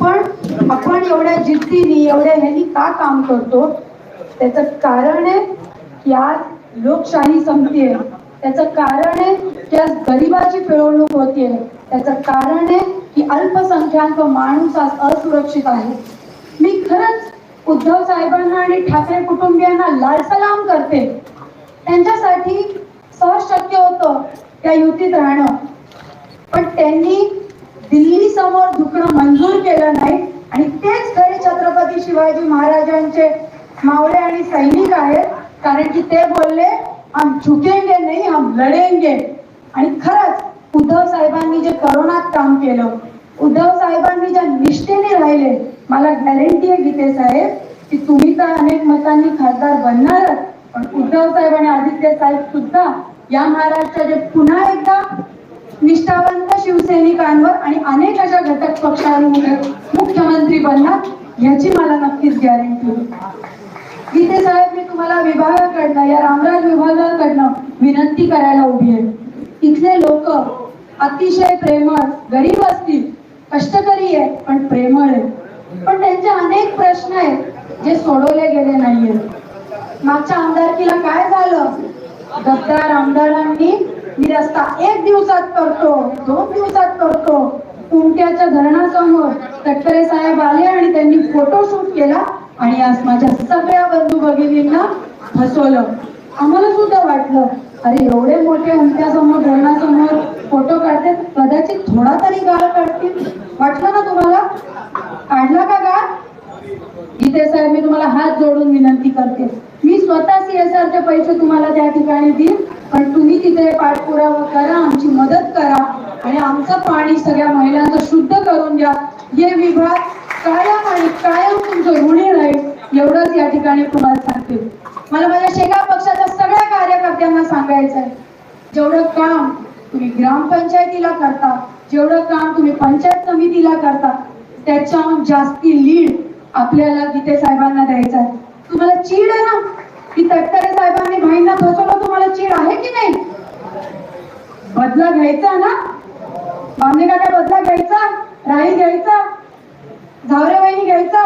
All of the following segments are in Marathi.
पण आपण एवढ्या जिद्दीने एवढ्या ह्यांनी का काम करतो? त्याचं कारण आहे की आज लोकशाही संपतीये त्याचं कारण आहे की आज गरिबाची पिळवणूक होतीये त्याचं कारण आहे की अल्पसंख्याक माणूस आज असुरक्षित आहे. मी खरंच उद्धव साहेबांना आणि ठाकरे कुटुंबियांना लाल सलाम करते. त्यांच्यासाठी सहज शक्य होतं त्या युतीत राहणं. पण त्यांनी दिल्ली समोर झुकणं मंजूर केलं नाही आणि तेच खरे छत्रपती शिवाजी महाराजांचे मावळे आणि सैनिक आहेत. कारण की ते बोलले हम झुकेंगे नाही हम लढेंगे आणि खरंच उद्धव साहेबांनी जे करोनात काम केलं उद्धव साहेबांनी ज्या निष्ठेने राहिले मला गॅरंटी आहे गीते साहेब की तुम्ही तर अनेक मतांनी खासदार बनणारच पण उद्धव साहेब आणि आदित्य साहेब सुद्धा या महाराष्ट्राचे पुन्हा एकदा निष्ठावंत शिवसैनिकांवर आणि अनेक अशा घटक पक्षांवर मुख्यमंत्री बनणार याची मला नक्कीच गॅरंटी गीते साहेब मी तुम्हाला विभागाकडनं या रामराज विभागाकडनं विनंती करायला उभी आहे. इथले लोक अतिशय प्रेमळ गरीब असतील कष्टकरी आहे पण प्रेमळ आहे पण त्यांचे अनेक प्रश्न आहेत जे सोडवले गेले नाहीये मागच्या आमदारकीला काय झालं? गद्दार आमदारांनी मी रस्ता एक दिवसात करतो दोन दिवसात करतो. कुमट्याच्या धरणासमोर तटकरे साहेब आले आणि त्यांनी फोटोशूट केला आणि आज माझ्या सगळ्या बंधू भगिनींना फसवलं. आम्हाला सुद्धा वाटलं अरे एवढे मोठे उमट्यासमोर धरणासमोर फोटो काढते कदाचित थोडा तरी गाळ काढतील. वाटलं ना तुम्हाला? काढला का गाळ? गीते साहेब मी तुम्हाला हात जोडून विनंती करते. मी स्वतः सीएसआर चे पैसे तुम्हाला त्या ठिकाणी देईन. पण तुम्ही तिथे पाठपुरावा करा आमची मदत करा आणि आमचं पाणी सगळ्या महिलांचं शुद्ध करून द्या हे विभाग कायम आणि कायम तुमचं ऋणी राहील एवढंच या ठिकाणी तुम्हाला सांगते. मला माझ्या शेगाव पक्षाच्या सगळ्या कार्यकर्त्यांना सांगायचं आहे जेवढं काम तुम्ही ग्रामपंचायतीला करता जेवढं काम तुम्ही पंचायत समितीला करता त्याच्याहून जास्ती लीड आपल्याला गीते साहेबांना द्यायचा आहे तुम्हाला चीड आहे ना? की तटकरे साहेबांनी भाईंना फसवलं चीड आहे की नाही? बदला घ्यायचा ना? बामणे काका बदला घ्यायचा? राही घ्यायचा? झावरे वहिनी घ्यायचा?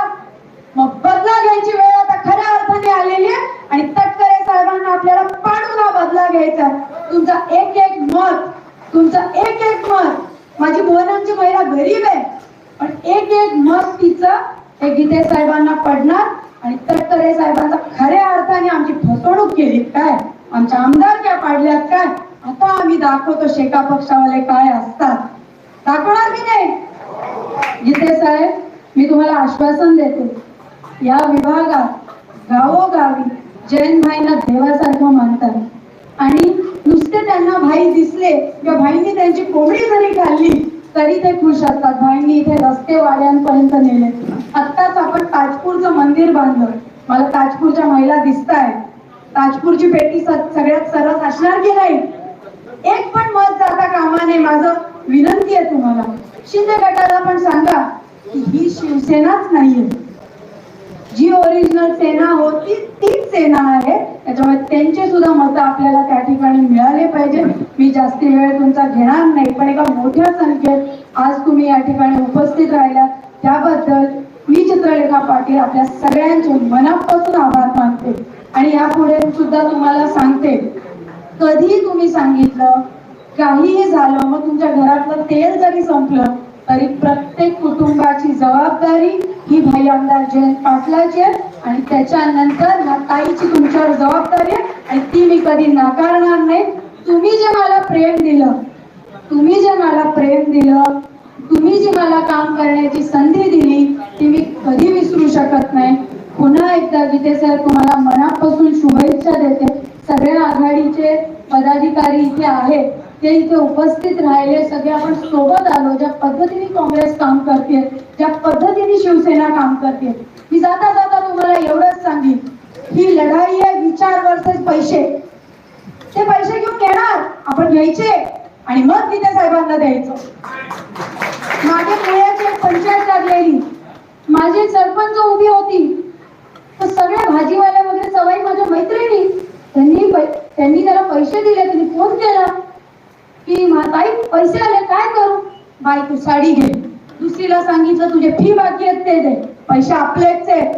मग बदला घ्यायची वेळ आता खऱ्या अर्थाने आलेली आहे आणि तटकरे साहेबांना आपल्याला पाडून हा बदला घ्यायचा तुमचा एक एक मत तुमचं एक एक मत. माझी मोहनांची महिला गरीब आहे पण एक एक मत तिचं हे गीते साहेबांना पडणार आणि तटकरे साहेबांचा खऱ्या अर्थाने आमची फसवणूक केली काय आमच्या आमदारक्या पाडल्यात काय? आता आम्ही दाखवतो शेका पक्षावाले काय असतात. दाखवणार की नाही? गीते साहेब मी तुम्हाला आश्वासन देते या विभागात गावोगावी जैन भाईंना देवासारखं मानतात. आणि नुसते त्यांना भाई दिसले किंवा भाईंनी त्यांची कोंबडी जरी खाल्ली तरी ते खुश असतात. भाईंनी इथे रस्ते वाड्यांपर्यंत नेले आत्ताच आपण ताजपूरचं मंदिर बांधलं. मला ताजपूरच्या महिला दिसत आहेत ताजपूरची पेटी सगळ्यात सरस असणार की नाही? एक पण मत जाता कामा नये. माझं विनंती आहे तुम्हाला. शिंदे गटाला पण सांगा की ही शिवसेनाच नाहीये. जी ओरिजिनल सेना होती तीच सेना आहे. त्याच्यामुळे त्यांचे सुद्धा मत आपल्याला त्या ठिकाणी मिळाले पाहिजे. मी जास्ती वेळ तुमचा घेणार नाही पण एका मोठ्या संख्येत आज तुम्ही या ठिकाणी उपस्थित राहिलात. त्याबद्दल मी चित्रलेखा पाटील आपल्या सगळ्यांचे मनापासून आभार मानते. आणि यापुढे सुद्धा तुम्हाला सांगते कधी तुम्ही सांगितलं काहीही झालं मग तुमच्या घरातलं तेल जरी संपलं तरी प्रत्येक कुटुंबाची जबाबदारी ही भाई आमदार जयंत पाटलाची आहे आणि त्याच्यानंतर ह्या ताईची तुमच्यावर जबाबदारी आहे आणि ती मी कधी नाकारणार नाही. तुम्ही जे मला प्रेम दिलं तुम्ही जे मला प्रेम दिलं तुम्ही जी मला काम करण्याची संधी दिली ती मी कधी विसरू शकत नाही. एकदा गीते साहेब तुम्हाला मनापासून शुभेच्छा देते. सगळ्या आघाडीचे पदाधिकारी इथे आहेत. ते इथे उपस्थित राहिले. सगळे आपण सोबत आलो. ज्या पद्धतीने काँग्रेस काम करते ज्या पद्धतीने शिवसेना काम करते मी जाता जाता तुम्हाला एवढंच सांगेन. ही लढाई आहे विचार वर्सेस पैसे. ते पैसे घेऊन येणार. आपण घ्यायचे आणि मग गीते साहेबांना द्यायचं. मागे पुण्याची पंचायत लागलेली. माझी सरपंच उभी होती. भाजीवाला वगैरे सवाई माझ्या मैत्रिणी त्यांनी त्यांनी त्याला पैसे दिले त्यांनी फोन केला की ताई पैसे आले काय करू? बाई तू साडी घे. दुसरीला सांगितलं तुझे फी बाकी आहेत ते दे. पैसे आपलेच आहेत.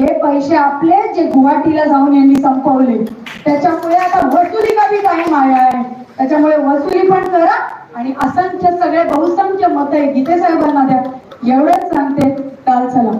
हे पैसे आपले जे गुवाहाटीला जाऊन यांनी संपवले. त्याच्यामुळे आता वसुली का बी माया आहे. त्याच्यामुळे वसुली पण करा आणि असंख्य सगळे बहुसंख्य मत आहे. गीते साहेबांना द्या. एवढंच सांगते. काल चला